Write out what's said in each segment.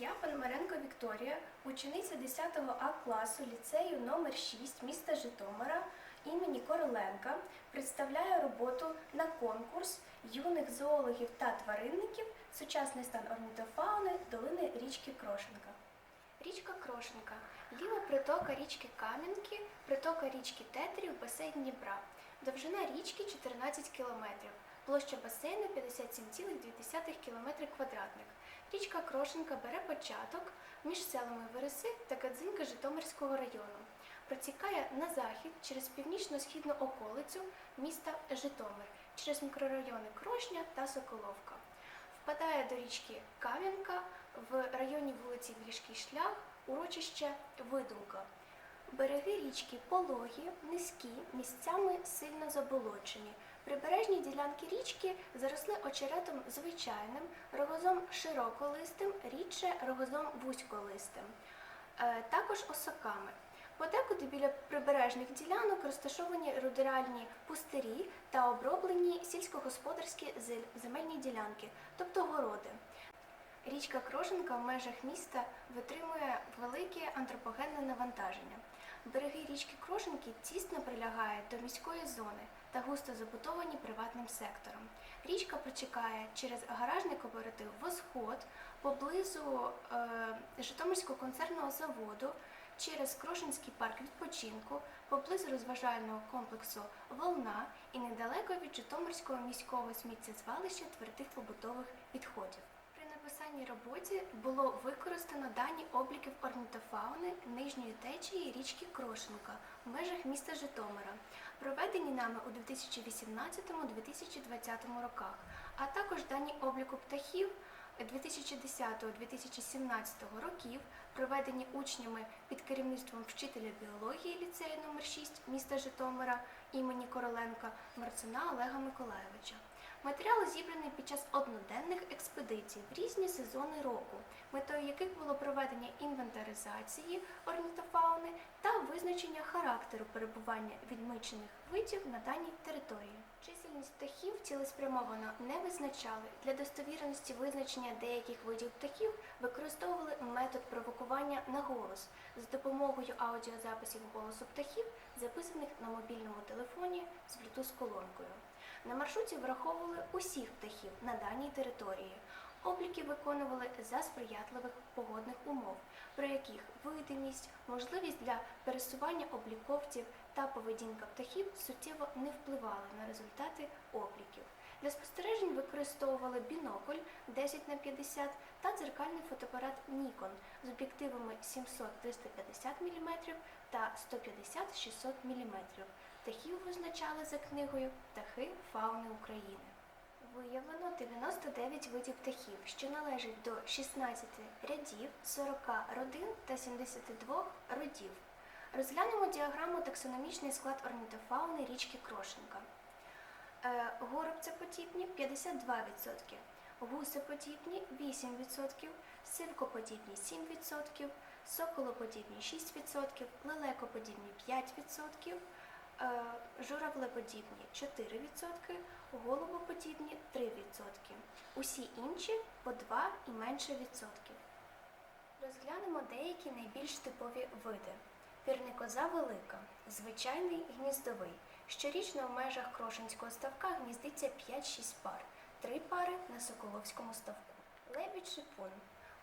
Я Пономаренко Вікторія, учениця 10 А класу ліцею номер 6 міста Житомира імені Короленка, представляю роботу на конкурс юних зоологів та тваринників Сучасний стан орнітофауни долини річки Крошенка. Річка Крошенка ліва притока річки Кам'янки, притока річки Тетерів, басейн Дніпра. Довжина річки 14 кілометрів. Площа басейну 57,2 км квадратних. Річка Крошенка бере початок між селами Вереси та Кадзинка Житомирського району. Протікає на захід через північно-східну околицю міста Житомир, через мікрорайони Крошня та Соколовка. Впадає до річки Кам'янка в районі вулиці Вільшкий шлях, урочище Видумка. Береги річки пологі, низькі, місцями сильно заболочені. Прибережні ділянки річки заросли очеретом звичайним, рогозом широколистим, рідше рогозом вузьколистим, Е, також осоками. Подекуди біля прибережних ділянок розташовані рудеральні пустирі та оброблені сільськогосподарські земельні ділянки, тобто городи. Річка Крошенка в межах міста витримує велике антропогенне навантаження. Береги річки Крошенки тісно прилягають до міської зони та густо забудовані приватним сектором. Річка протікає через гаражний кооператив Восход поблизу е, Житомирського концерного заводу, через Крошинський парк відпочинку, поблизу розважального комплексу Волна і недалеко від Житомирського міського сміттєзвалища твердих побутових відходів. Написанні роботі було використано дані обліків орнітофауни нижньої течії річки Крошенка в межах міста Житомира, проведені нами у 2018-2020 роках, а також дані обліку птахів 2010-2017 років, проведені учнями під керівництвом вчителя біології ліцею номер 6 міста Житомира імені Короленка Марцина Олега Миколаєвича. Матеріали зібрані під час одноденних експедицій в різні сезони року, метою яких було проведення інвентаризації орнітофауни та визначення характеру перебування відмічених видів на даній території. Чисельність птахів цілеспрямовано не визначали. Для достовірності визначення деяких видів птахів використовували метод провокування на голос з допомогою аудіозаписів голосу птахів, записаних на мобільному телефоні з Bluetooth-колонкою. На маршруті враховували усіх птахів на даній території. Обліки виконували за сприятливих погодних умов, при яких видимість, можливість для пересування обліковців та поведінка птахів суттєво не впливали на результати обліків. Для спостережень використовували бінокль 10 на 50 та дзеркальний фотоапарат Nikon з об'єктивами 700-350 мм та 150-600 мм. Птахів визначали за книгою Птахи фауни України. Виявлено 99 видів птахів, що належать до 16 рядів, 40 родин та 72 родів. Розглянемо діаграму таксономічний склад орнітофауни річки Крошенка. Е, Горобцеподібні 52%, гусеподібні 8%, сивкоподібні 7%, соколоподібні 6%, лелекоподібні 5%, е, журавлеподібні 4%, голубоподібні 3%. Усі інші по 2 і менше відсотків. Розглянемо деякі найбільш типові види. Пірникоза велика, звичайний гніздовий. Щорічно в межах Крошинського ставка гніздиться 5-6 пар, 3 пари на Соколовському ставку. Лебідь шипун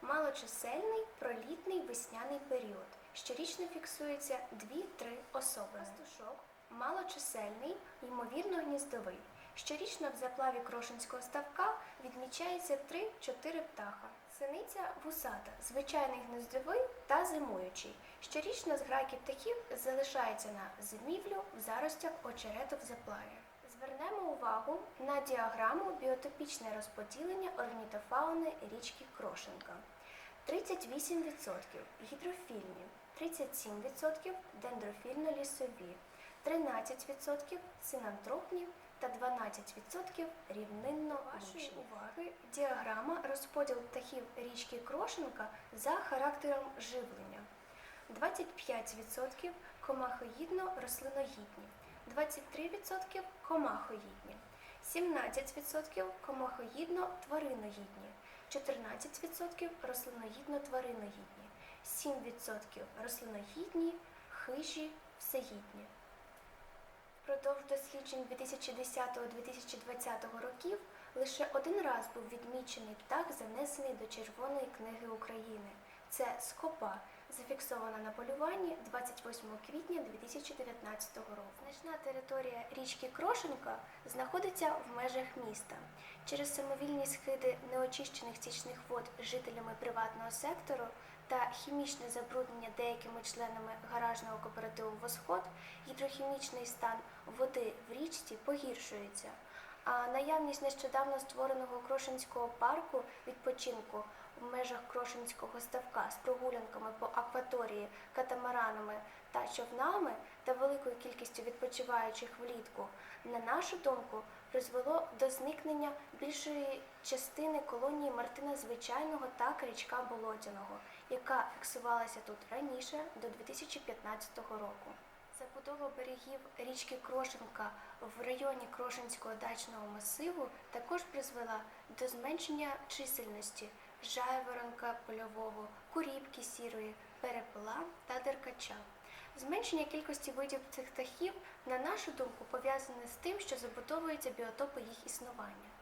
малочисельний пролітний весняний період. Щорічно фіксується 2-3 особи. Пастушок малочисельний, ймовірно гніздовий. Щорічно в заплаві Крошинського ставка відмічається 3-4 птаха. Синиця вусата, звичайний гнездовий та зимуючий. Щорічно з грайки птахів залишається на зимівлю в заростях в заплаві. Звернемо увагу на діаграму біотопічне розподілення орнітофауни річки Крошенка. 38% гідрофільні, 37% дендрофільно-лісові, 13% синантропні та 12% рівнинно Вашої уваги. Діаграма розподіл птахів річки Крошенка за характером живлення. 25% комахоїдно-рослиногідні, 23% комахоїдні, 17% комахоїдно-твариногідні, 14% рослиноїдно-тваринноїдні, 7% рослиноїдні, хижі, всеїдні. Впродовж досліджень 2010-2020 років лише один раз був відмічений птах, занесений до Червоної книги України. Це скопа, зафіксована на полюванні 28 квітня 2019 року. Значна територія річки Крошенка знаходиться в межах міста. Через самовільні схиди неочищених стічних вод жителями приватного сектору та хімічне забруднення деякими членами гаражного кооперативу Восход гідрохімічний стан води в річці погіршується. А наявність нещодавно створеного Крошинського парку відпочинку в межах Крошинського ставка з прогулянками по акваторії, катамаранами та човнами та великою кількістю відпочиваючих влітку, на нашу думку, призвело до зникнення більшої частини колонії Мартина Звичайного та крічка Болотяного, яка фіксувалася тут раніше до 2015 року. Забудова берегів річки Крошенка в районі Крошенського дачного масиву також призвела до зменшення чисельності жайворонка польового, куріпки сірої, перепела та деркача. Зменшення кількості видів цих птахів, на нашу думку, пов'язане з тим, що забудовуються біотопи їх існування.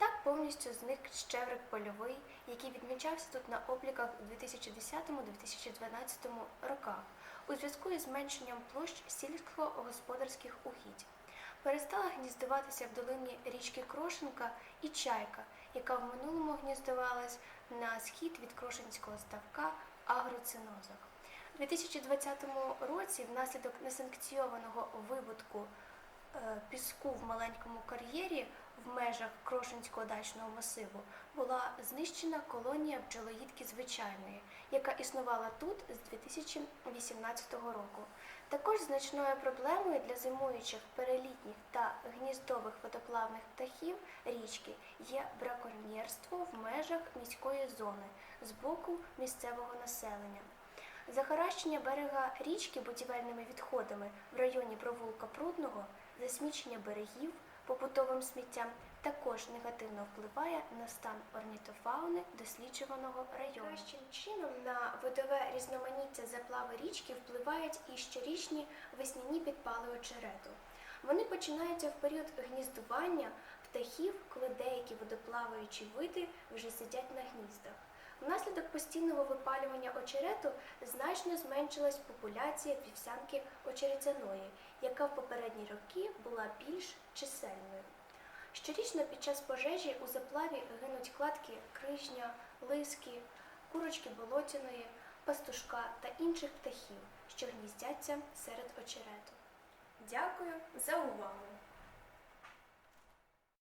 Так повністю зник щеврик польовий, який відмічався тут на обліках у 2010-2012 роках у зв'язку із зменшенням площ сільськогосподарських угідь. Перестала гніздуватися в долині річки Крошенка і чайка, яка в минулому гніздувалась на схід від Крошенського ставка агроцинозах. У 2020 році внаслідок несанкційованого вибутку піску в маленькому кар'єрі в межах Крошинського дачного масиву була знищена колонія бджолоїдки звичайної, яка існувала тут з 2018 року. Також значною проблемою для зимуючих перелітніх та гніздових водоплавних птахів річки є браконьєрство в межах міської зони з боку місцевого населення. Захаращення берега річки будівельними відходами в районі провулка Прудного, засмічення берегів побутовим сміттям також негативно впливає на стан орнітофауни досліджуваного району. Кращим чином на видове різноманіття заплави річки впливають і щорічні весняні підпали очерету. Вони починаються в період гніздування птахів, коли деякі водоплаваючі види вже сидять на гніздах. Внаслідок постійного випалювання очерету значно зменшилась популяція вівсянки очеретяної, яка в попередні роки була більш чисельною. Щорічно під час пожежі у заплаві гинуть кладки крижня, лиски, курочки болотяної, пастушка та інших птахів, що гніздяться серед очерету. Дякую за увагу!